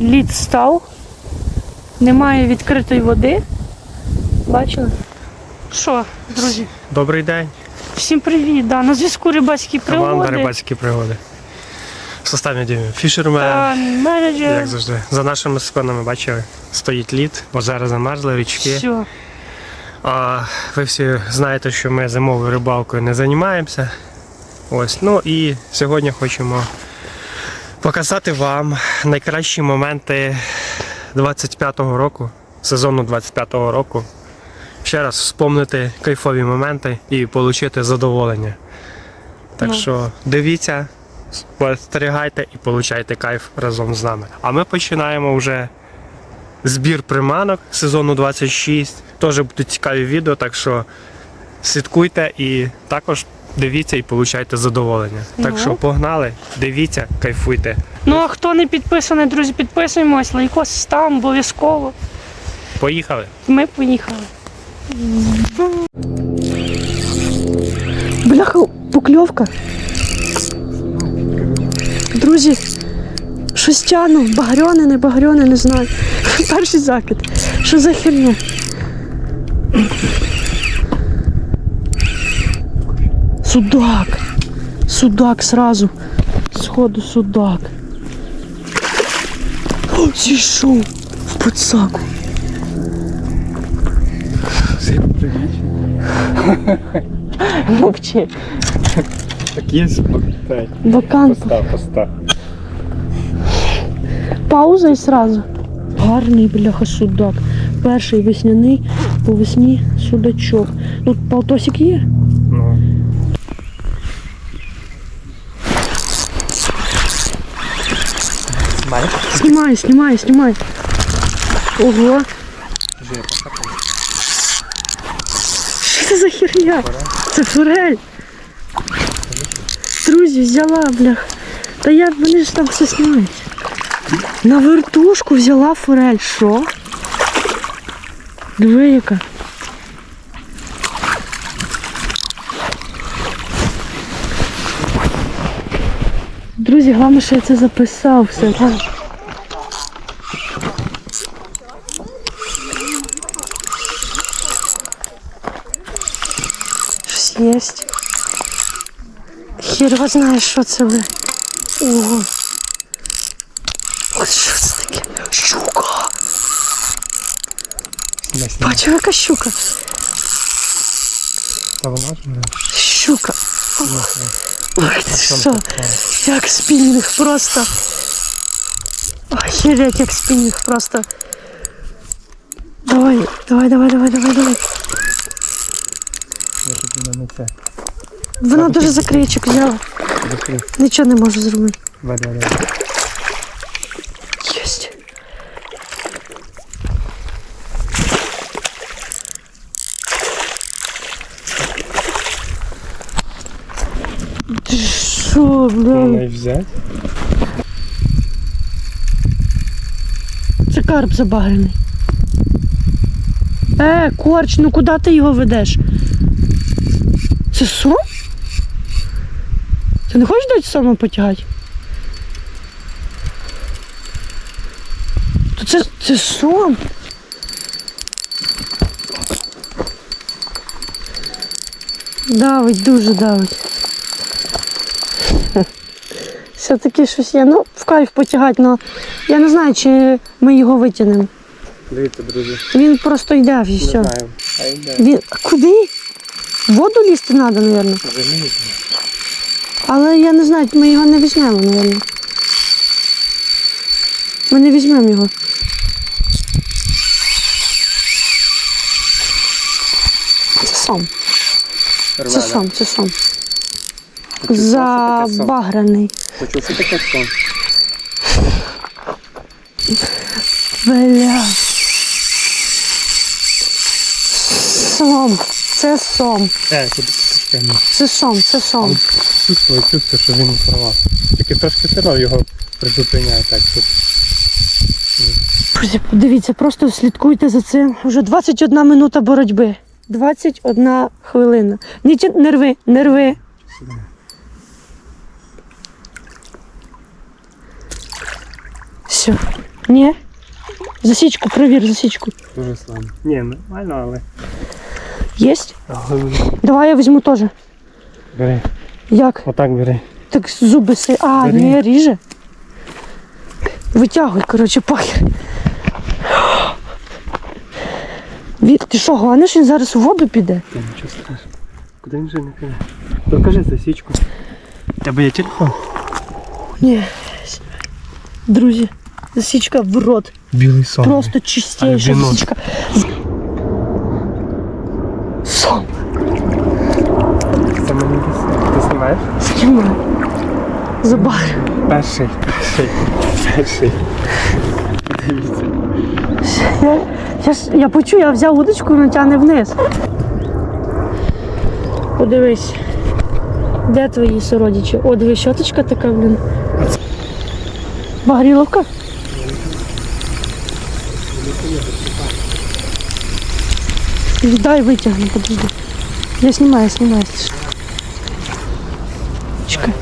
лід став. Немає відкритої води. Бачили? Що, друзі? Добрий день, Всім привіт! Да, на зв'язку рибацькі команда пригоди. рибацькі пригоди. В составі Дімі Фішермен, менеджер. як завжди. За нашими спинами бачили, стоїть лід, озера замерзли, річки. Все. А ви всі знаєте, що ми зимовою рибалкою не займаємося. Ось, ну і сьогодні хочемо показати вам найкращі моменти 25-го року, сезону 25-го року. Ще раз вспомнити кайфові моменти і отримати задоволення. Так Ну. що дивіться, спостерігайте і получайте кайф разом з нами. А ми починаємо вже збір приманок сезону 26. Теж будуть цікаві відео, так що слідкуйте і також дивіться і получайте задоволення. Так Ну. що погнали, дивіться, кайфуйте. Ну а хто не підписаний, друзі, підписуємось, лайкос став обов'язково. Поїхали! Ми поїхали. Бляха, покльовка. Друзі, щось тяну, багрьоне, не багрьоне, не знаю. Перший закид. Що за херня? Судак. Судак сразу. Сходу судак. О, зійшов в подсаку. Мовчи. Так є Бакан. постав. Пауза і сразу. Гарний бляха судак. Перший весняний по весні судачок. Тут полтосик є? Ну, Знімай, знімай, знімай. Ого. Що це за херня? Це форель. Друзі, взяла, блях. Та я, вони ж там все знімають. На вертушку взяла форель. Що? Диви яка. Друзі, головне, що я це записав все. Щось єсть. Хір його знає, що це ви. Ого. От що це таке? Щука! Бачив, яка щука? Та вона ж. Щука. Ой, ти що? Як спінінг просто. Охереть, як спінінг просто. Давай, давай, давай, давай, давай, давай. Вона дуже за краєчок взяла. Нічого не можу зробити. Єсть. Ти що, бля? взяти? Це карп забагрений. Е, корч, ну куди ти його ведеш? Це сом? Ти не хочеш дати сома потягати? То це, це сом. Давить, дуже давить. Все-таки щось є. Ну, в кайф потягати, але я не знаю, чи ми його витягнемо. Дивіться, друзі. Він просто йде і все. знаю. А йде. Він... Куди? В Воду лізти треба, мабуть. Але я не знаю, ми його не візьмемо, мабуть. Ми не візьмемо його. Це сом. Це сом, це сом. Забаграний. Що таке сон? Бля. Сом. Це сом. Е, тут чекай, Це сом, це сом. чувствую, чувствую, що він порвав. Тільки трошки сиро його призупиняє так тут. Друзі, дивіться, просто слідкуйте за цим. Уже 21 минута боротьби. 21 хвилина. Нічого, не рви, не рви. Все. Ні? Засічку, провір засічку. Дуже слабо. Ні, нормально, але. Єсть? Давай я візьму теж. Бери. Як? Отак бери. Так зуби си. А, Бери. ні, ріже. Витягуй, коротше, пахер. Від, ти що, гониш, він зараз у воду піде? Та нічого страшного. Куди він вже не піде? Покажи засічку. У Тебе є телефон? Ні. Друзі, засічка в рот. Білий сон. Просто чистейша Альбінос. засічка. Сон. Це мені десь. Ти знімаєш? Знімай. Забар. Перший, перший, перший. Дивіться. Я, я, ж, я почув, я взяв удочку, вона тягне вниз. Подивись. Де твої сородичі? О, диви, щоточка така, блін. Багріловка? Дай витягну, подожди. Я знімаю, знімаю. Чекай.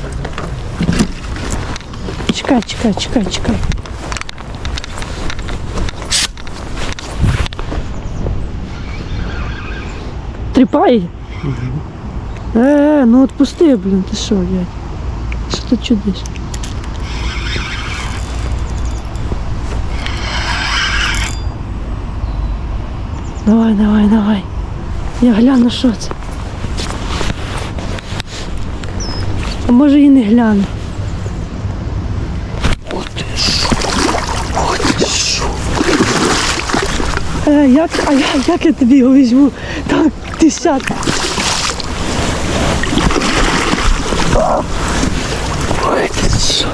Чекай, чекай, чекай, чекай. Тріпає? Е, ну отпусти, блін, ти що, блядь? Що ти чудиш? Давай, давай, давай. Я гляну, що це. А може і не гляну. От ти що. от що. Е, як, а я, як я тобі його візьму? Так, ти сядь. Ой, ти що?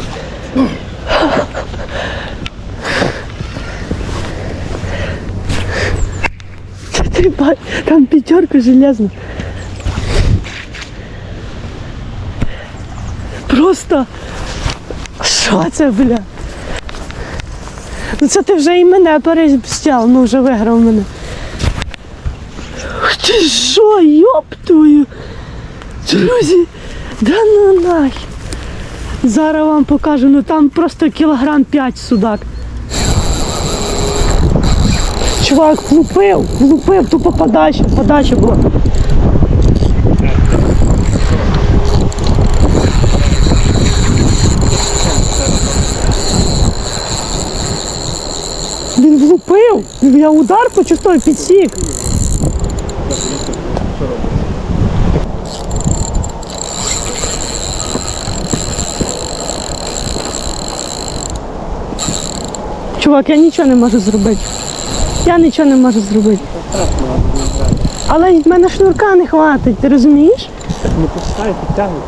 Там п'ятерка железна. Просто. Що це, бля? Ну це ти вже і мене перестяв, ну вже виграв мене. Ти що, йоп? Друзі, да ну нахер. Зараз вам покажу, ну там просто кілограм 5 судак. Чувак, влупив, влупив, тупо подача, подача була. Він влупив. Я удар почувствую, підсік. Чувак, я нічого не можу зробити. Я нічого не можу зробити. Але в мене шнурка не хватить, ти розумієш? Не пускай, підтягуй.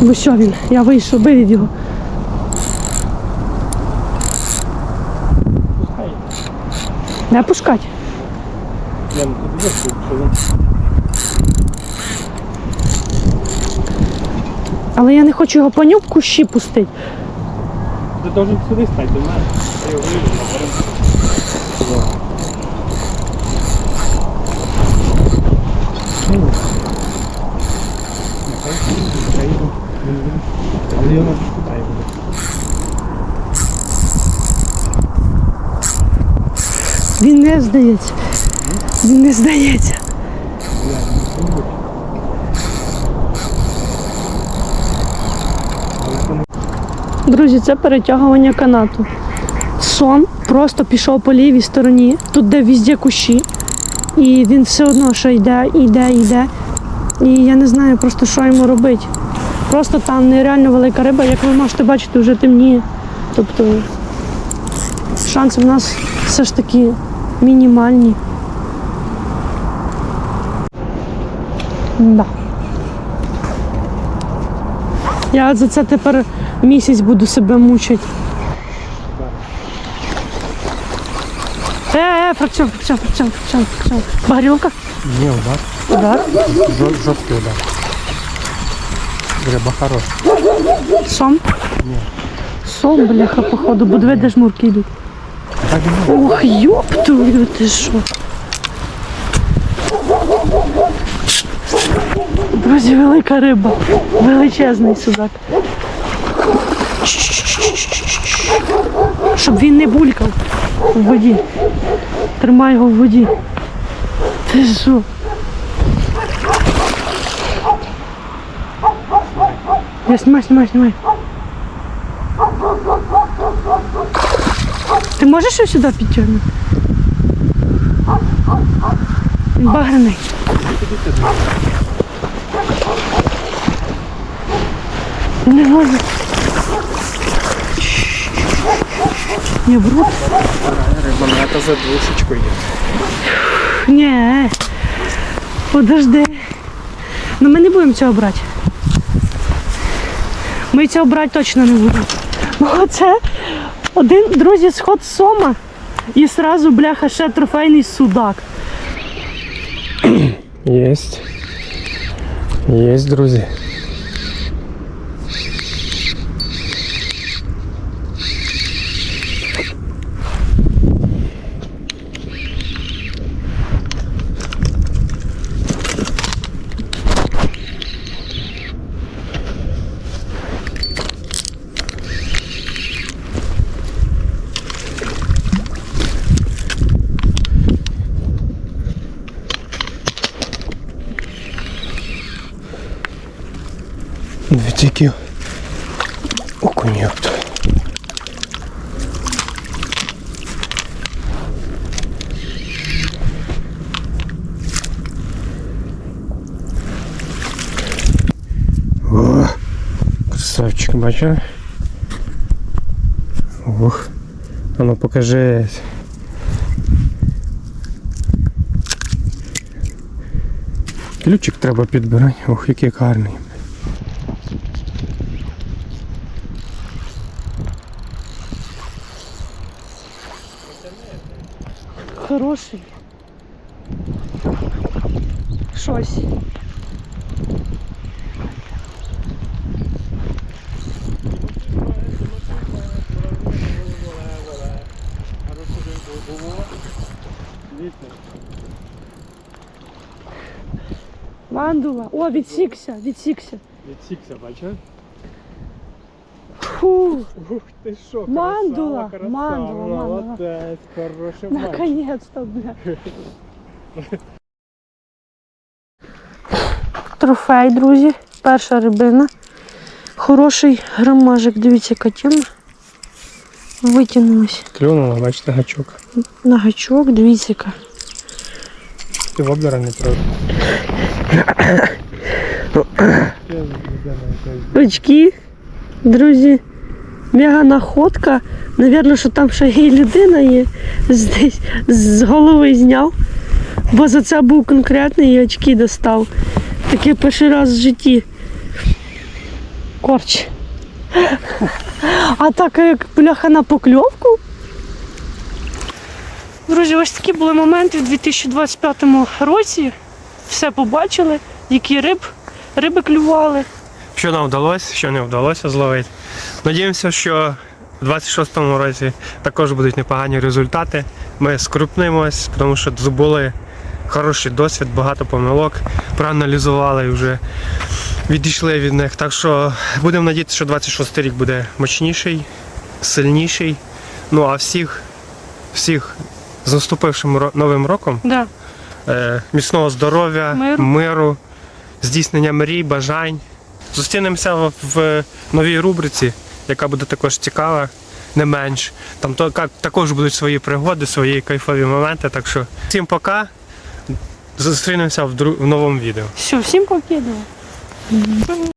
Бо що він? Я вийшов, вивів його. Пускай. Не пускати. Я не тобі що він. Але я не хочу його по нюб кущі пустити. Ти должен сюди стати до мене. Я його вийду наперед. Буде. Він не здається. Він не здається. Друзі, це перетягування канату. Сон просто пішов по лівій стороні, тут де візде кущі. І він все одно що йде, йде, йде. І я не знаю просто, що йому робити. Просто там нереально велика риба, як ви можете бачити, вже темніє. Тобто шанси в нас все ж таки мінімальні. Да. Я за це тепер місяць буду себе мучити. Е, фракціон, фракціон, фракціон, фракціон, фракціон. Багрілка? Ні, удар. Удар. Жорсткий удар. Риба хороша. Сом? Сом, бляха, походу, бо диви, де жмурки йдуть. Так. Ох, йоп твою, ти що? Друзі, велика риба. Величезний судак. щоб він не булькав в воді. Тримай його в воді. Ти що? Я знімай, знімай, знімай. Ти можеш його сюди підтягнути? Він. Не можу. Не в рот. Монета за душечкою. Ні. Подожди. Ну ми не будемо цього брати. Ми цього брати точно не будемо. Ну це один, друзі, сход з сома і сразу, бляха, ще трофейний судак. Єсть. Єсть, друзі. Дві тільки окунь, ёпта. О, красавчик, бачив? Ох. А ну покажи. Ключик треба підбирати. Ох, який гарний. Хороший. Щось. Мандула. О, відсікся, відсікся. Відсікся, бачив? Фу, Ух ти що, Мандула, красава, мандула, красава, мандула. молодець, хороший матч. наконец-то, бля. Трофей, друзі. Перша рибина. Хороший грамажик, дивіться, яка тема. Витягнулась Клюнула, бачите, гачок. на гачок, дивіться. Ти воблера не трохи. Очки, друзі. Мега находка. Навірно, що там ще і людина є. Здесь з голови зняв. Бо за це був конкретний і очки достав. Таке перший раз в житті. Корч. А так як бляха на покльовку. Друзі, ось такі були моменти в 2025 році. Все побачили, які риб, риби клювали. Що нам вдалося, що не вдалося зловити. Надіємося, що в 26-му році також будуть непогані результати. Ми скрупнимось, тому що здобули хороший досвід, багато помилок, проаналізували і вже відійшли від них. Так що будемо надіятися, що 26-й рік буде мощніший, сильніший. Ну а всіх, всіх з наступившим новим роком Да. Е, міцного здоров'я, Миру. миру, здійснення мрій, бажань. Зустрінемося в, новій рубриці, яка буде також цікава, не менш. Там то, також будуть свої пригоди, свої кайфові моменти. Так що всім пока. Зустрінемося в, друг... в новому відео. Все, всім покидали.